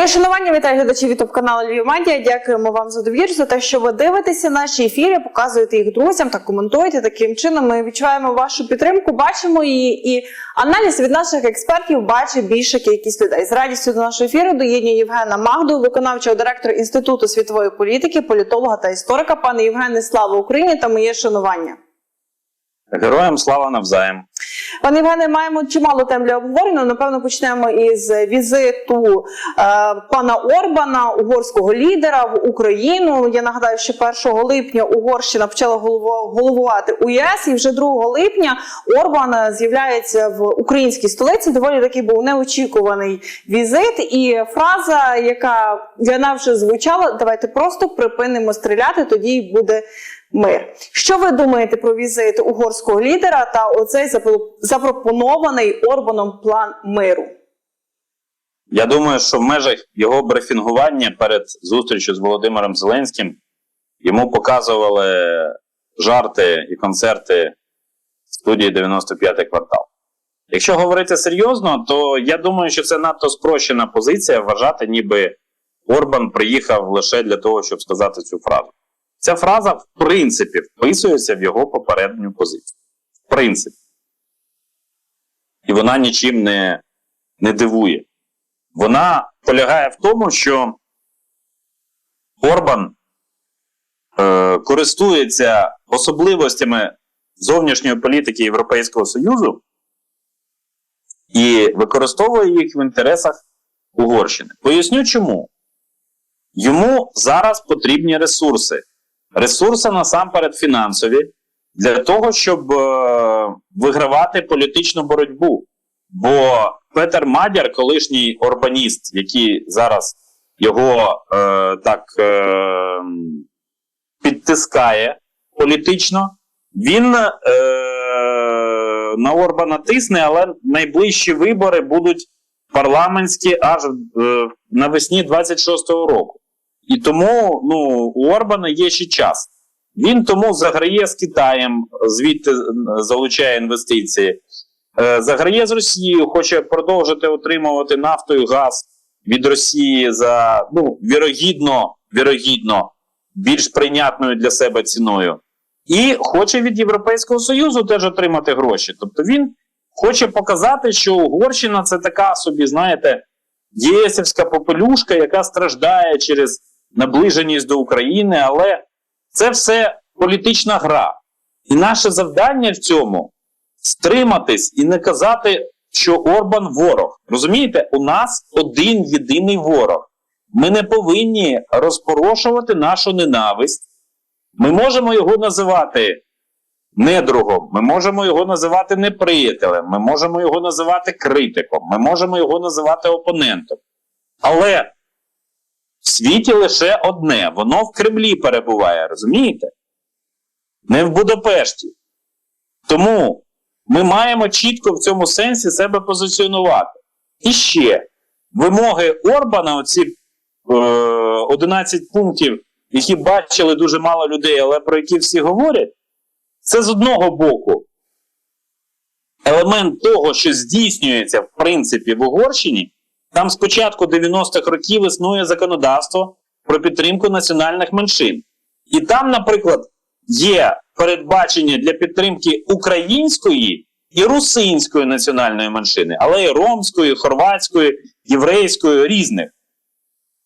Моє шанування вітаю глядачів ютуб каналу Львів Медіа. Дякуємо вам за довіру, за те, що ви дивитеся наші ефіри, показуєте їх друзям та коментуєте. Таким чином ми відчуваємо вашу підтримку, бачимо її, і аналіз від наших експертів бачить більша кількість людей. З радістю до нашого ефіру доєднує Євгена Магду, виконавчого директора Інституту світової політики, політолога та історика. Пане Євгене, слава Україні та моє шанування. Героям слава навзаєм. Пане Євгене, маємо чимало тем для обговорення. Напевно, почнемо із візиту е, пана Орбана, угорського лідера в Україну. Я нагадаю, що 1 липня Угорщина почала головувати у ЄС, і вже 2 липня Орбан е, з'являється в українській столиці. Доволі такий був неочікуваний візит. І фраза, яка для нас вже звучала: давайте просто припинимо стріляти, тоді буде мир. Що ви думаєте про візит угорського лідера та оцей запропонований Орбаном план миру? Я думаю, що в межах його брифінгування перед зустрічю з Володимиром Зеленським йому показували жарти і концерти студії 95 квартал. Якщо говорити серйозно, то я думаю, що це надто спрощена позиція вважати, ніби Орбан приїхав лише для того, щоб сказати цю фразу. Ця фраза, в принципі, вписується в його попередню позицію. В принципі. І вона нічим не, не дивує. Вона полягає в тому, що Орбан е, користується особливостями зовнішньої політики Європейського Союзу і використовує їх в інтересах Угорщини. Поясню чому. Йому зараз потрібні ресурси. Ресурси насамперед фінансові, для того, щоб е, вигравати політичну боротьбу. Бо Петер Мадяр, колишній орбаніст, який зараз його е, так е, підтискає політично, він е, на Орбана тисне, але найближчі вибори будуть парламентські аж е, навесні 26-го року. І тому ну, у Орбана є ще час. Він тому заграє з Китаєм, звідти залучає інвестиції. Е, Заграє з Росією, хоче продовжити отримувати нафту і газ від Росії за ну, вірогідно, вірогідно, більш прийнятною для себе ціною. І хоче від Європейського Союзу теж отримати гроші. Тобто він хоче показати, що Угорщина це така собі, знаєте, єсівська попелюшка, яка страждає через наближеність до України, але це все політична гра. І наше завдання в цьому стриматись і не казати, що Орбан ворог. Розумієте, у нас один єдиний ворог. Ми не повинні розпорошувати нашу ненависть. Ми можемо його називати недругом, ми можемо його називати неприятелем, ми можемо його називати критиком, ми можемо його називати опонентом. Але в світі лише одне: воно в Кремлі перебуває, розумієте? Не в Будапешті. Тому ми маємо чітко в цьому сенсі себе позиціонувати. І ще вимоги Орбана, оці е, 11 пунктів, які бачили дуже мало людей, але про які всі говорять, це з одного боку елемент того, що здійснюється в принципі в Угорщині. Там з початку 90-х років існує законодавство про підтримку національних меншин. І там, наприклад, є передбачення для підтримки української і русинської національної меншини, але і ромської, хорватської, єврейської, різних.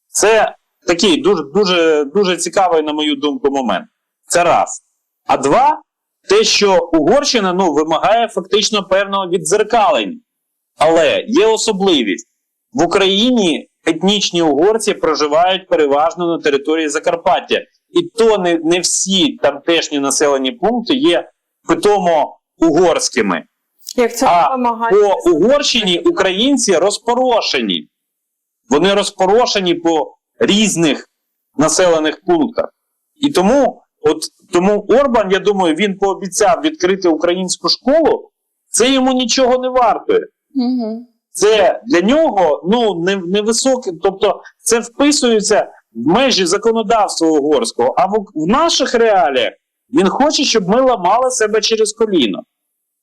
Це такий дуже, дуже, дуже цікавий, на мою думку, момент. Це раз. А два, те, що Угорщина ну, вимагає фактично певного віддзеркалень. Але є особливість. В Україні етнічні угорці проживають переважно на території Закарпаття. І то не, не всі тамтешні населені пункти є питомо угорськими. Як це А? По Угорщині українці розпорошені. Вони розпорошені по різних населених пунктах. І тому, от, тому Орбан, я думаю, він пообіцяв відкрити українську школу, це йому нічого не вартує. Угу. Це для нього ну, не, невисоке, тобто це вписується в межі законодавства угорського. А в, в наших реаліях він хоче, щоб ми ламали себе через коліно.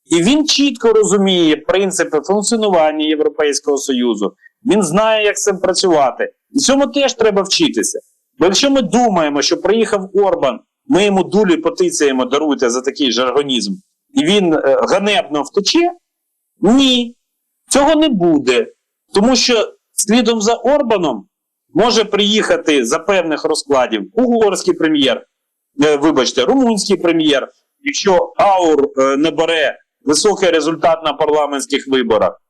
І він чітко розуміє принципи функціонування Європейського Союзу. Він знає, як з цим працювати. І цьому теж треба вчитися. Бо якщо ми думаємо, що приїхав Орбан, ми йому дулі потицяємо, даруйте за такий жаргонізм, і він е, ганебно втече, ні, цього не буде. Тому що слідом за Орбаном може приїхати за певних розкладів угорський прем'єр, е, вибачте, румунський прем'єр, якщо Аур е, не бере високий результат на парламентських виборах.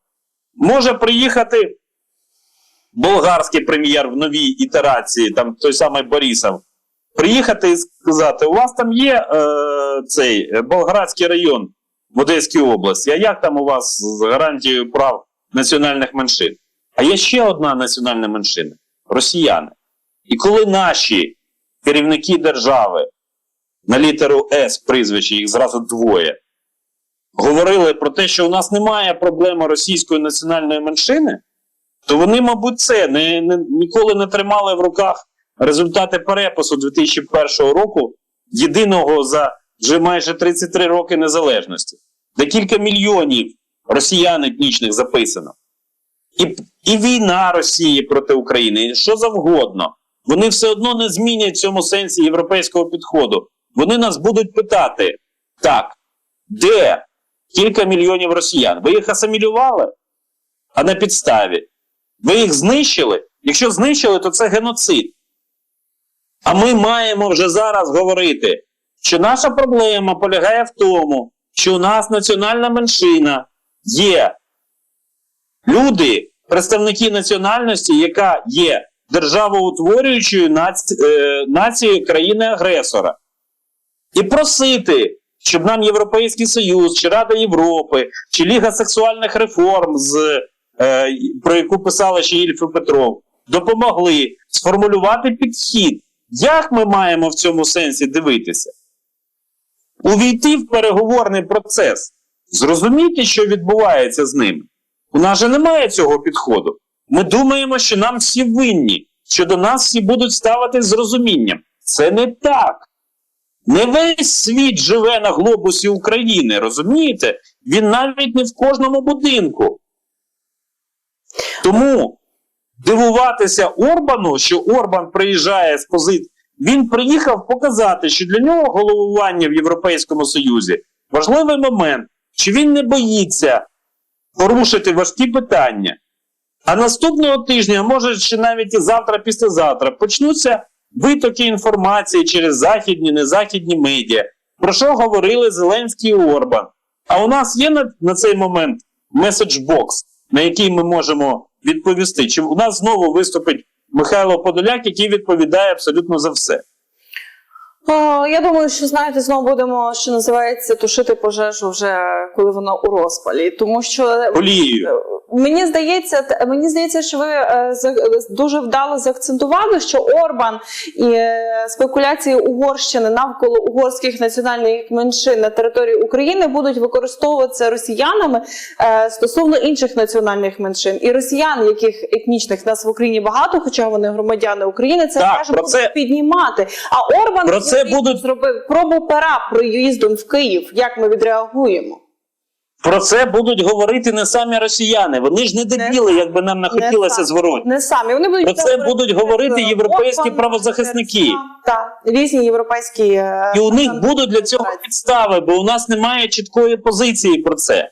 Може приїхати болгарський прем'єр в новій ітерації, там той самий Борисов, приїхати і сказати: у вас там є е, цей е, Болградський район в Одеській області, а як там у вас з гарантією прав національних меншин? А є ще одна національна меншина росіяни. І коли наші керівники держави на літеру С прізвище, їх зразу двоє, говорили про те, що у нас немає проблеми російської національної меншини, то вони, мабуть, це не, не, ніколи не тримали в руках результати перепису 2001 року, єдиного за вже майже 33 роки незалежності. Декілька мільйонів росіян етнічних записано. І, і війна Росії проти України, і що завгодно. Вони все одно не змінять в цьому сенсі європейського підходу. Вони нас будуть питати: так, де кілька мільйонів росіян? Ви їх асимілювали? А на підставі. Ви їх знищили? Якщо знищили, то це геноцид. А ми маємо вже зараз говорити, що наша проблема полягає в тому, що у нас національна меншина є люди, представники національності, яка є державоутворюючою наці... е, нацією країни-агресора. І просити, щоб нам Європейський Союз, чи Рада Європи, чи Ліга сексуальних реформ, з, е, про яку писала ще Ільф і Петров, допомогли сформулювати підхід, як ми маємо в цьому сенсі дивитися. Увійти в переговорний процес, зрозуміти, що відбувається з ними. У нас же немає цього підходу. Ми думаємо, що нам всі винні, що до нас всі будуть ставити з розумінням. Це не так. Не весь світ живе на глобусі України, розумієте? Він навіть не в кожному будинку. Тому дивуватися Орбану, що Орбан приїжджає з позиції. Він приїхав показати, що для нього головування в Європейському Союзі важливий момент, що він не боїться порушити важкі питання. А наступного тижня, може ще навіть і завтра, післязавтра, почнуться витоки інформації через західні, незахідні медіа, про що говорили Зеленський і Орбан. А у нас є на, на цей момент меседжбокс, на який ми можемо відповісти. Чи у нас знову виступить Михайло Подоляк, який відповідає абсолютно за все? О, я думаю, що знаєте, знову будемо, що називається, тушити пожежу вже коли вона у розпалі. Тому що Олією. Мені здається, мені здається, що ви е, дуже вдало заакцентували, що Орбан і е, спекуляції Угорщини навколо угорських національних меншин на території України будуть використовуватися росіянами е, стосовно інших національних меншин. І росіян, яких етнічних нас в Україні багато, хоча вони громадяни України, це Так, теж будуть це- піднімати. А Орбан Про це будуть- зробив пробу пера проїздом в Київ. Як ми відреагуємо? Про це будуть говорити не самі росіяни. Вони ж не дебіли, якби нам не хотілося зворотні. Не самі вони будуть Про це говорити будуть говорити європейські Орбана, правозахисники. Так, різні європейські е, І у них будуть для цього підстави, бо у нас немає чіткої позиції про це.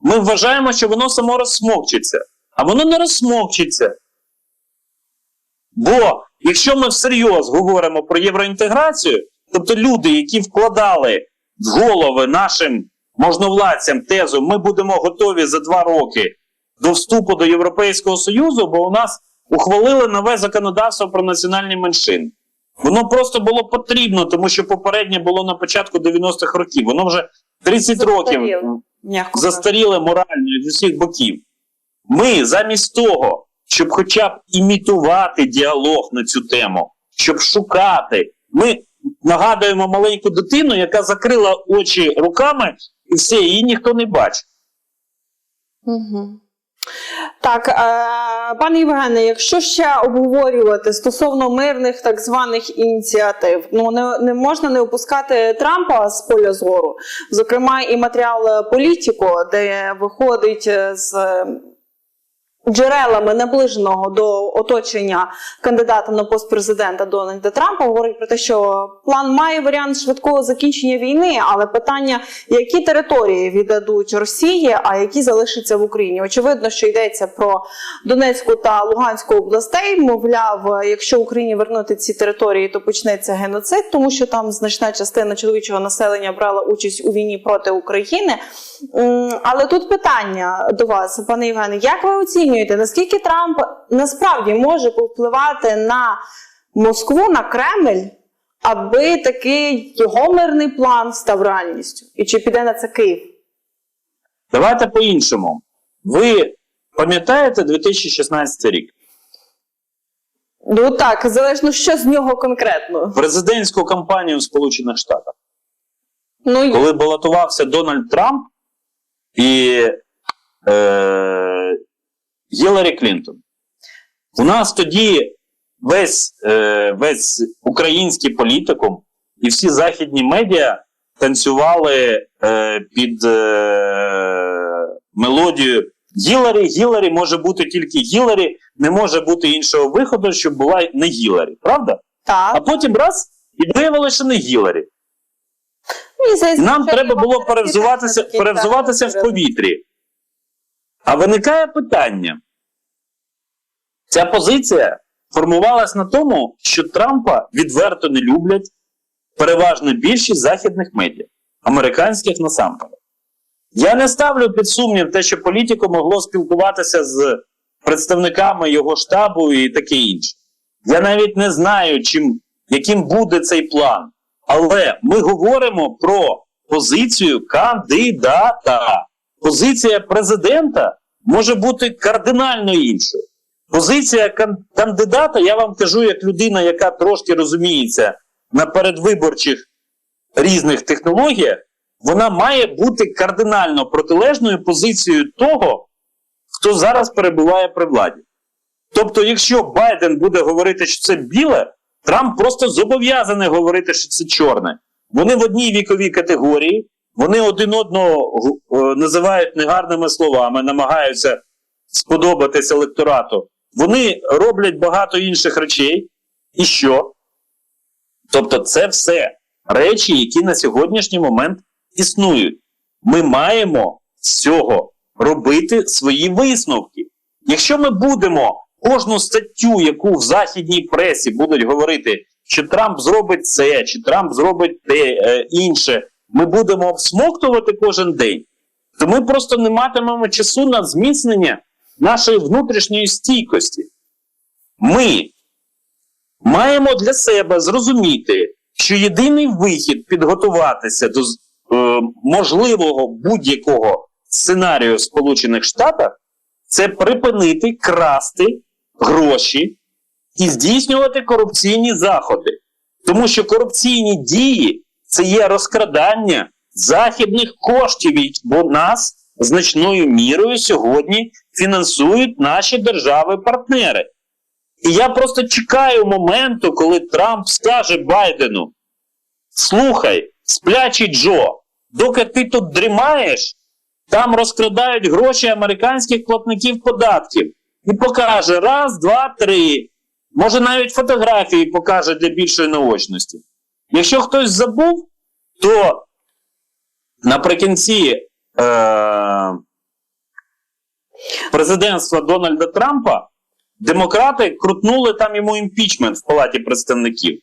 Ми вважаємо, що воно само розсмокчиться, а воно не розсмокчиться. Бо якщо ми всерйоз говоримо про євроінтеграцію, тобто люди, які вкладали в голови нашим можновладцям тезу, ми будемо готові за два роки до вступу до Європейського Союзу, бо у нас ухвалили нове законодавство про національні меншини. Воно просто було потрібно, тому що попереднє було на початку 90-х років. Воно вже 30 років Застаріло. кажучи. застаріле морально з усіх боків. Ми замість того, щоб хоча б імітувати діалог на цю тему, щоб шукати, ми нагадуємо маленьку дитину, яка закрила очі руками, і все, її ніхто не бачить. Мгм. Так, е, пане Євгене, якщо ще обговорювати стосовно мирних так званих ініціатив, ну не, не можна не опускати Трампа з поля зору. Зокрема, і матеріал Політіко, де виходить е, з джерелами наближеного до оточення кандидата на пост президента Дональда Трампа говорить про те, що план має варіант швидкого закінчення війни, але питання, які території віддадуть Росії, а які залишаться в Україні. Очевидно, що йдеться про Донецьку та Луганську областей. Мовляв, якщо Україні вернути ці території, то почнеться геноцид, тому що там значна частина чоловічого населення брала участь у війні проти України. Але тут питання до вас, пане Євгене, як ви оцінюєте, наскільки Трамп насправді може повпливати на Москву, на Кремль, аби такий його мирний план став реальністю? І чи піде на це Київ? Давайте по-іншому. Ви пам'ятаєте 2016 рік? Ну так, залежно що з нього конкретно. Президентську кампанію в Сполучених Штатах. Ну коли балотувався Дональд Трамп і е, Гіларі Клінтон. У нас тоді весь, е, весь український політикум і всі західні медіа танцювали е, під е, мелодію Гіларі, Гіларі може бути тільки Гіларі, не може бути іншого виходу, щоб була не Гіларі. Правда? А потім раз і виявилося, що не Гіларі. Мені Нам треба було перевзуватися, перевзуватися в повітрі. А виникає питання. Ця позиція формувалась на тому, що Трампа відверто не люблять переважно більшість західних медіа, американських насамперед. Я не ставлю під сумнів те, що політико могло спілкуватися з представниками його штабу і таке інше. Я навіть не знаю, чим, яким буде цей план. Але ми говоримо про позицію кандидата. Позиція президента може бути кардинально іншою. Позиція кандидата, я вам кажу, як людина, яка трошки розуміється на передвиборчих різних технологіях, вона має бути кардинально протилежною позицією того, хто зараз перебуває при владі. Тобто, якщо Байден буде говорити, що це біле, Трамп просто зобов'язаний говорити, що це чорне. Вони в одній віковій категорії, вони один одного е, називають негарними словами, намагаються сподобатись електорату. Вони роблять багато інших речей. І що? Тобто, це все речі, які на сьогоднішній момент існують. Ми маємо з цього робити свої висновки. Якщо ми будемо кожну статтю, яку в західній пресі будуть говорити, що Трамп зробить це, чи Трамп зробить те е, інше, ми будемо всмоктувати кожен день, то ми просто не матимемо часу на зміцнення нашої внутрішньої стійкості. Ми маємо для себе зрозуміти, що єдиний вихід підготуватися до е, можливого будь-якого сценарію Сполучених Штатах це припинити красти гроші і здійснювати корупційні заходи. Тому що корупційні дії це є розкрадання західних коштів, бо нас значною мірою сьогодні фінансують наші держави-партнери. І я просто чекаю моменту, коли Трамп скаже Байдену: слухай, сплячий Джо, доки ти тут дрімаєш, там розкрадають гроші американських платників податків. І покаже раз, два, три. Може навіть фотографії покаже для більшої наочності. Якщо хтось забув, то наприкінці президентства Дональда Трампа демократи крутнули там йому імпічмент в Палаті представників,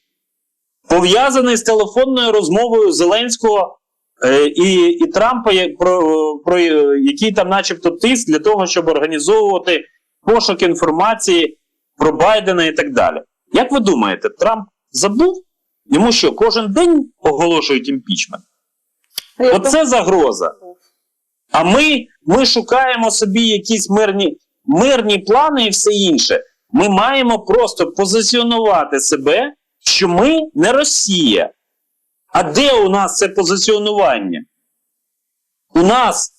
пов'язаний з телефонною розмовою Зеленського е, і, і Трампа, про, про е, який там, начебто, тиск для того, щоб організовувати пошук інформації про Байдена і так далі. Як ви думаєте, Трамп забув? Йому що, кожен день оголошують імпічмент? Оце загроза. А ми, ми шукаємо собі якісь мирні, мирні плани і все інше. Ми маємо просто позиціонувати себе, що ми не Росія. А де у нас це позиціонування? У нас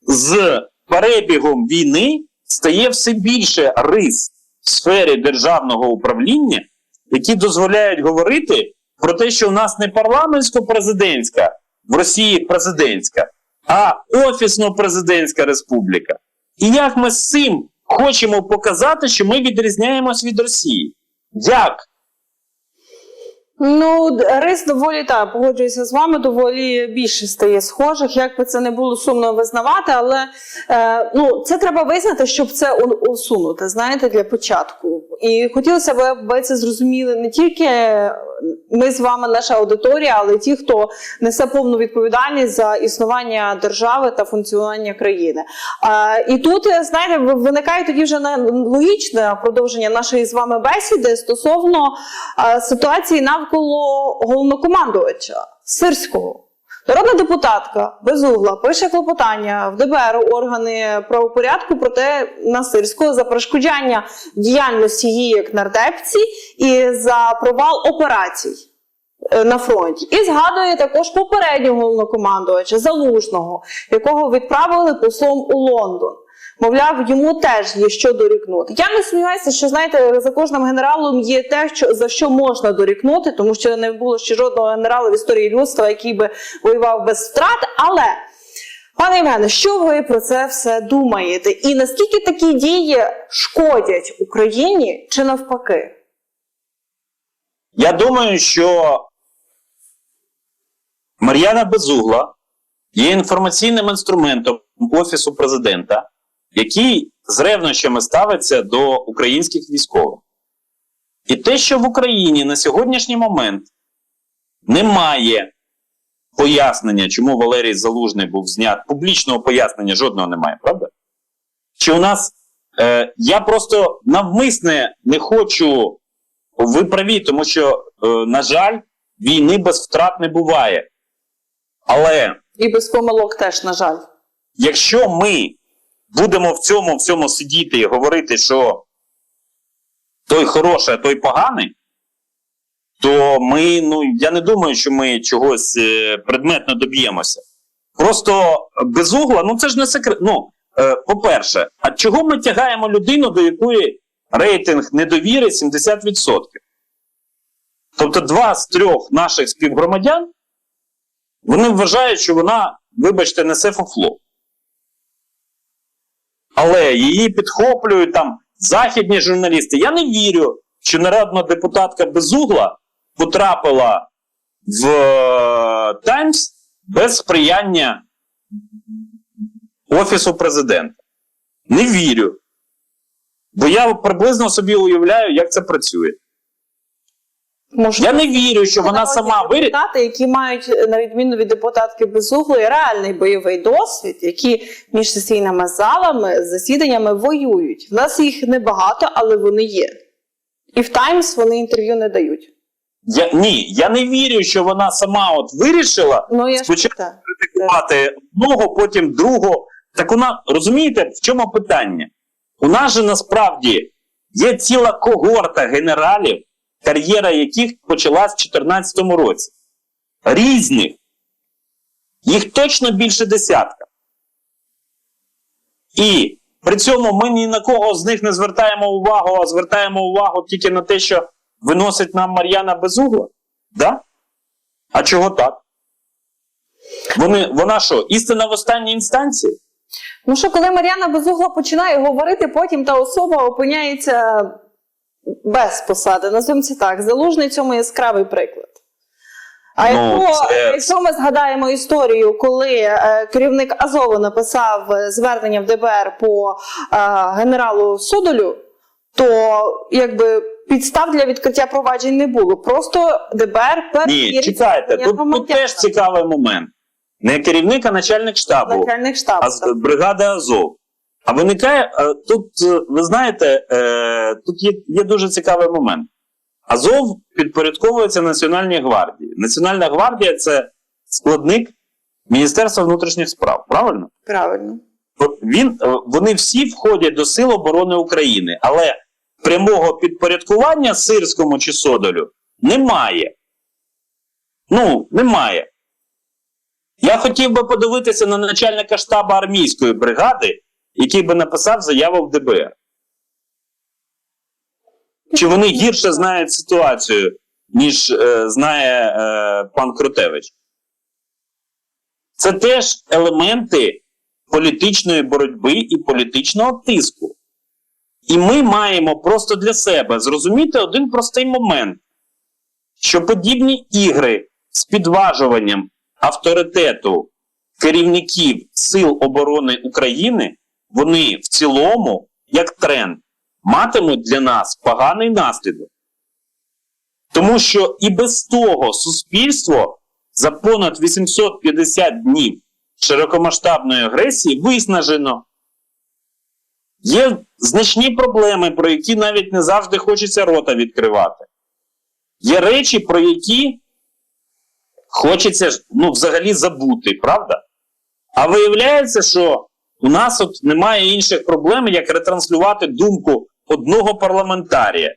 з перебігом війни стає все більше рис в сфері державного управління, які дозволяють говорити про те, що у нас не парламентсько-президентська, в Росії президентська, а офісно-президентська республіка. І як ми з цим хочемо показати, що ми відрізняємось від Росії. Як? Ну, рис доволі так, погоджуюся з вами, доволі більше стає схожих, як би це не було сумно визнавати, але е, ну, це треба визнати, щоб це усунути, знаєте, для початку. І хотілося б, аби це зрозуміли не тільки ми з вами, наша аудиторія, але ті, хто несе повну відповідальність за існування держави та функціонування країни. Е, і тут, е, знаєте, виникає тоді вже логічне продовження нашої з вами бесіди стосовно е, ситуації навколо головнокомандувача Сирського. Народна депутатка Безугла пише клопотання в ДБР органи правопорядку проти на Сирського за перешкоджання діяльності її як нардепці і за провал операцій е, на фронті. І згадує також попереднього головнокомандувача Залужного, якого відправили послом у Лондон. Мовляв, йому теж є що дорікнути. Я не сумніваюся, що знаєте, за кожним генералом є те, що за що можна дорікнути, тому що не було ще жодного генерала в історії людства, який би воював без втрат. Але пане Євгене, що ви про це все думаєте? І наскільки такі дії шкодять Україні чи навпаки? Я думаю, що Мар'яна Безугла є інформаційним інструментом Офісу президента, який з ревнощами ставиться до українських військових. І те, що в Україні на сьогоднішній момент немає пояснення, чому Валерій Залужний був знят, публічного пояснення жодного немає, правда? Чи у нас е, я просто навмисне не хочу ви праві, тому що, е, на жаль, війни без втрат не буває. Але І без помилок теж, на жаль. якщо ми будемо в цьому всьому сидіти і говорити, що той хороший, а той поганий, то ми, ну я не думаю, що ми чогось е, предметно доб'ємося. Просто безугла, ну це ж не секрет. Ну, е, по-перше, а чого ми тягаємо людину, до якої рейтинг недовіри 70%? Тобто, два з трьох наших співгромадян вони вважають, що вона, вибачте, несе фуфло. Але її підхоплюють там західні журналісти. Я не вірю, що народна депутатка Безугла потрапила в е, Таймс без сприяння Офісу президента. Не вірю. Бо я приблизно собі уявляю, як це працює. Можливо, Я не вірю, що вона сама вирішила. депутати, які мають, на відміну від депутатки Безуглої, реальний бойовий досвід, які між сесійними залами, засіданнями воюють. В нас їх небагато, але вони є. І в Таймс вони інтерв'ю не дають. Я, ні, я не вірю, що вона сама от вирішила Ну я Спочатку критикувати одного, потім другого. Так вона розумієте, в чому питання? У нас же насправді є ціла когорта генералів, кар'єра яких почалась в 2014 році. Різних. Їх точно більше десятка. І при цьому ми ні на кого з них не звертаємо увагу, а звертаємо увагу тільки на те, що виносить нам Мар'яна Безугла. Да? А чого так? Вони, вона що, істина в останній інстанції? Ну що, коли Мар'яна Безугла починає говорити, потім та особа опиняється без посади. Назвемо це так. Залужний цьому яскравий приклад. А Ну, якщо, це- якщо ми згадаємо історію, коли е, керівник Азову написав е, звернення в ДБР по е, генералу Судолю, то якби підстав для відкриття проваджень не було. Просто ДБР Ні, чекайте, тут, тут теж цікавий момент. Не керівник, а начальник штабу, начальник штабу. а з- бригада Азов. А виникає е, тут, е, ви знаєте, е, тут є, є дуже цікавий момент. Азов підпорядковується Національній гвардії. Національна гвардія це складник Міністерства внутрішніх справ, правильно? Правильно. От Він, вони всі входять до Сил оборони України, але прямого підпорядкування Сирському чи Содолю немає. Ну, немає. Я хотів би подивитися на начальника штабу армійської бригади, який би написав заяву в ДБР. Чи вони гірше знають ситуацію, ніж е, знає е, пан Крутевич? Це теж елементи політичної боротьби і політичного тиску. І ми маємо просто для себе зрозуміти один простий момент, що подібні ігри з підважуванням авторитету керівників Сил оборони України, вони в цілому, як тренд, матимуть для нас поганий наслідок. Тому що і без того суспільство за понад 850 днів широкомасштабної агресії виснажено. Є значні проблеми, про які навіть не завжди хочеться рота відкривати. Є речі, про які хочеться ну, взагалі забути, правда? А виявляється, що у нас от немає інших проблем, як ретранслювати думку одного парламентарія.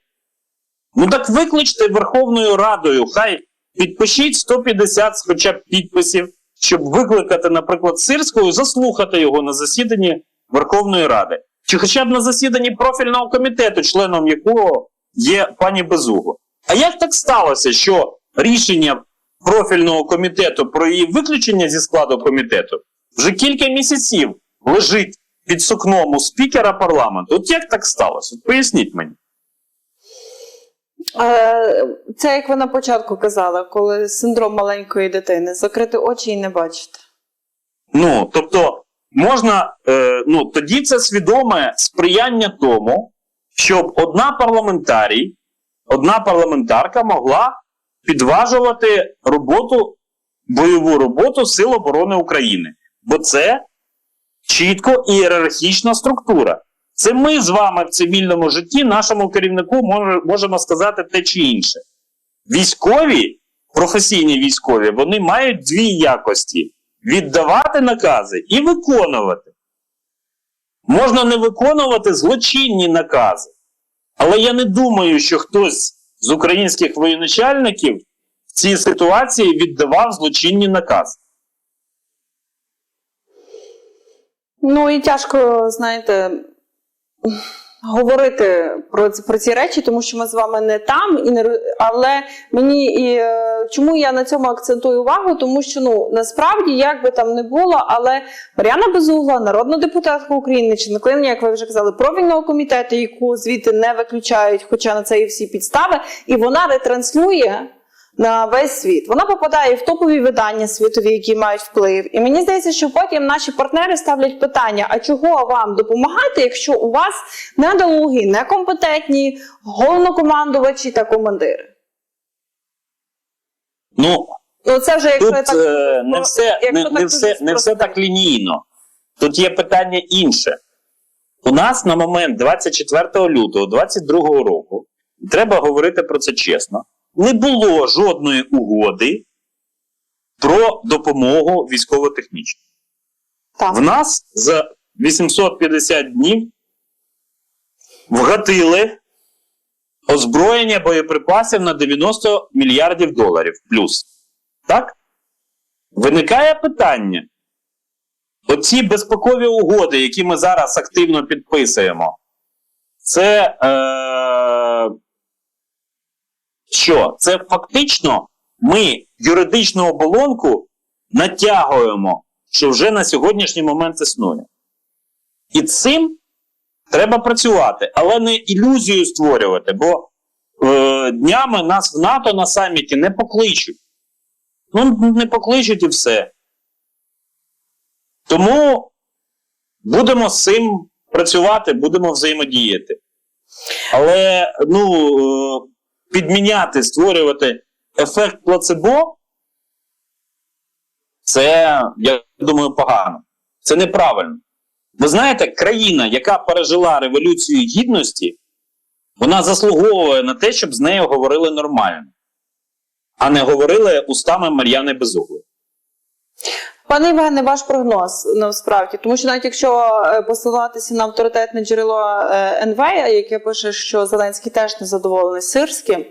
Ну так викличте Верховною Радою, хай підпишіть 150 хоча б підписів, щоб викликати, наприклад, Сирського заслухати його на засіданні Верховної Ради. Чи хоча б на засіданні профільного комітету, членом якого є пані Безугло. А як так сталося, що рішення профільного комітету про її виключення зі складу комітету вже кілька місяців лежить під сукном у спікера парламенту? От як так сталося? От поясніть мені. Це як ви на початку казали, коли синдром маленької дитини закрити очі і не бачити. Ну, тобто, можна, е, ну, тоді це свідоме сприяння тому, щоб одна парламентарій, одна парламентарка могла підважувати роботу, бойову роботу Сил оборони України. Бо це чітко ієрархічна структура. Це ми з вами в цивільному житті, нашому керівнику може, можемо сказати те чи інше. Військові, професійні військові, вони мають дві якості: віддавати накази і виконувати. Можна не виконувати злочинні накази. Але я не думаю, що хтось з українських воєначальників в цій ситуації віддавав злочинні накази. Ну і тяжко, знаєте, говорити про, про ці речі, тому що ми з вами не там, і не, але мені і е, чому я на цьому акцентую увагу? Тому що ну насправді, як би там не було, але Мар'яна Безугла, народна депутатка України, чи наклинення, як ви вже казали, профільного комітету, яку звідти не виключають, хоча на це і всі підстави, і вона ретранслює на весь світ. Вона попадає в топові видання світові, які мають вплив. І мені здається, що потім наші партнери ставлять питання: а чого вам допомагати, якщо у вас недолугі, некомпетентні головнокомандувачі та командири? Ну, Ну це вже якщо Тут так е, не все, якщо не, так не, все, не все так лінійно. Тут є питання інше. У нас на момент 24 лютого 2022 року, треба говорити про це чесно, не було жодної угоди про допомогу військово-технічну. В нас за 850 днів вгатили озброєння боєприпасів на 90 мільярдів доларів плюс. Так? Виникає питання. Оці безпекові угоди, які ми зараз активно підписуємо, це е, що? Це фактично ми юридичну оболонку натягуємо, що вже на сьогоднішній момент існує. І цим треба працювати, але не ілюзію створювати, бо е, днями нас в НАТО на саміті не покличуть. Ну, не покличуть і все. Тому будемо з цим працювати, будемо взаємодіяти. Але ну, е, підміняти, створювати ефект плацебо, це, я думаю, погано. Це неправильно. Ви знаєте, країна, яка пережила Революцію Гідності, вона заслуговує на те, щоб з нею говорили нормально, а не говорили устами Мар'яни Безуглої. Пане Євгене, ваш прогноз насправді, тому що навіть якщо е, посилатися на авторитетне джерело е, НВ, яке пише, що Зеленський теж не задоволений сирським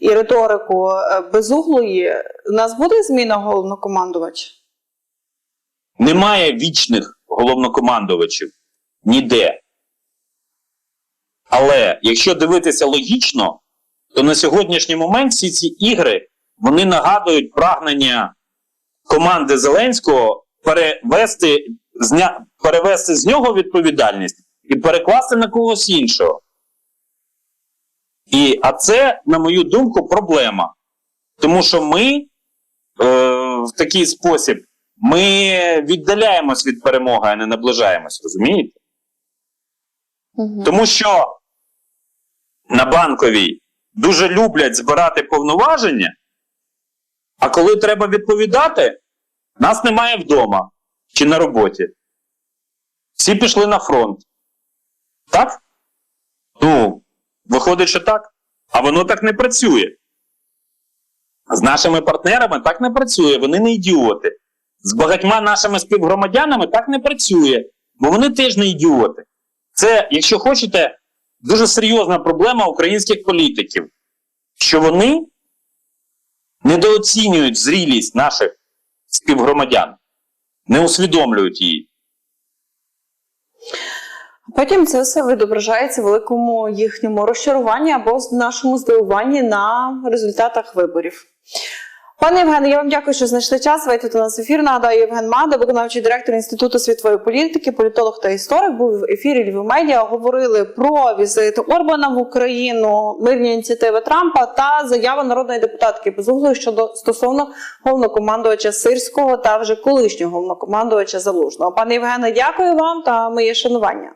і риторику е, безуглої, у нас буде зміна головнокомандувача? Немає вічних головнокомандувачів ніде. Але якщо дивитися логічно, то на сьогоднішній момент всі ці ігри вони нагадують прагнення команди Зеленського перевести, зня, перевести з нього відповідальність і перекласти на когось іншого. І, а це, на мою думку, проблема. Тому що ми е, в такий спосіб ми віддаляємось від перемоги, а не наближаємось, розумієте? Мгм. Тому що на банковій дуже люблять збирати повноваження, а коли треба відповідати, нас немає вдома чи на роботі. Всі пішли на фронт. Так? Ну, виходить, що так. А воно так не працює. З нашими партнерами так не працює, вони не ідіоти. З багатьма нашими співгромадянами так не працює, бо вони теж не ідіоти. Це, якщо хочете, дуже серйозна проблема українських політиків, що вони недооцінюють зрілість наших співгромадян, не усвідомлюють її. Потім це все відображається в великому їхньому розчаруванні або нашому здивуванні на результатах виборів. Пане Євгене, я вам дякую, що знайшли час. Ви тут у нас в ефір. Нагадаю, Євген Мада, виконавчий директор Інституту світової політики, політолог та історик, був в ефірі Львів Медіа. Говорили про візит Орбана в Україну, мирні ініціативи Трампа та заяву народної депутатки Безуглої щодо стосовно головнокомандувача Сирського та вже колишнього головнокомандувача Залужного. Пане Євгене, дякую вам та моє шанування.